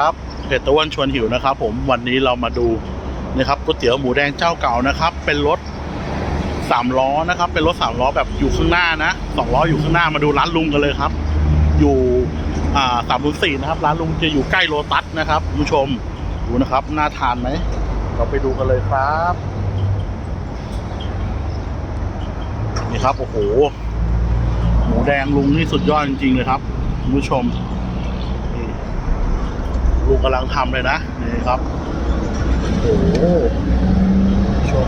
ครับเพจตะวันชวนหิวนะครับผมวันนี้เรามาดูนะครับก๋วยเตี๋ยวหมูแดงเจ้าเก่านะครับ เป็นรถสามล้อนะครับ เป็นรถสามล้อแบบอยู่ข้างหน้านะสองล้ออยู่ข้างหน้ามาดูร้านลุงกันเลยครับ อยู่อ่าสามนสี่นะครับ ร้านลุงจะอยู่ใกล้โลตัสนะครับคุณผู้ชมดูนะครับน่าทานไหมเราไปดูกันเลยครับนี่ครับโอ้โหหมูแดงลุงนี่สุดยอดจริงๆเลยครับคุณผู้ชม กำลังทำเลยนะนี่ครับโอ้โหชม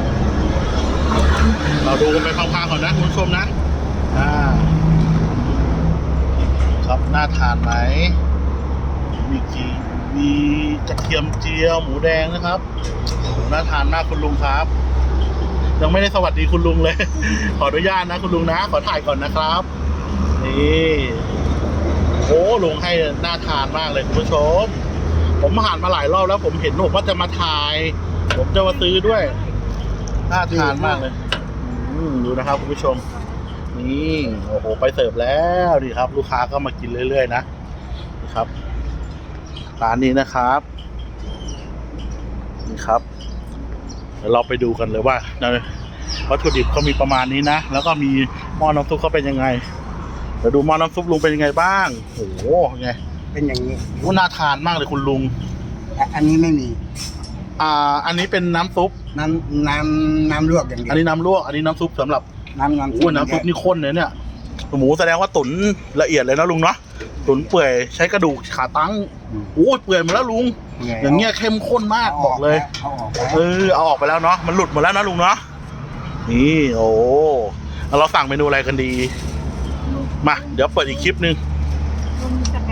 เราดูกันไปพังๆก่อนนะคุณผู้ชมนะอ่าครับน่าทานไหมมีกีมีกระเทียมเจียวหมูแดงนะครับโอ้หน่าทานมากคุณลุงครับ ยังไม่ได้สวัสดีคุณลุงเลย ขออนุญาตนะคุณลุงนะ ขอถ่ายก่อนนะครับนี่โอ้ลุงให้น่าทานมากเลยคุณผู้ชม ผมผ่านมาหลายรอบแล้วผมเห็นผมว่าจะมาถ่าย ผมจะมาซื้อด้วย น่าทานมากเลยอืมดูนะครับคุณผู้ชม นี่โอ้โหไปเสิร์ฟแล้วดีครับ ลูกค้าก็มากินเรื่อยๆนะนี่ครับร้านนี้นะครับนี่ครับเดี๋ยวเราไปดูกันเลยว่าวัตถุดิบเขามีประมาณนี้นะ แล้วก็มีหม้อน้ำซุปเขาเป็นยังไงเดี๋ยวดูหม้อน้ำซุปลุงเป็นยังไงบ้างโอ้โหไง เป็นอย่างนี้โอ้น่าทานมากเลยคุณลุง อะอันนี้ไม่มี อ่า อันนี้เป็นน้ำซุป น้ำน้ำน้ำลวกอย่างเดียอัวนนี้น้ำลวก อันนี้น้ำซุปสำหรับน้ำน้ำโอ้น้ำซุปนี่ข้นเลยเนี่ย หมูแสดงว่าตุ๋นละเอียดเลยนะลุงเนาะ ตุ๋นเปื่อยใช้กระดูกขาตั้งอืมโอ้ยเปื่อยหมดแล้วลุง อย่างเงี้ยเข้มข้นมากบอกเลย เอาออกเออเอาออกไปแล้วเนาะมันหลุดหมดแล้วนะลุงเนาะนี่โอ้แล้วเราสั่งเมนูอะไรกันดีมาเดี๋ยวเปิดอีกคลิปหนึ่ง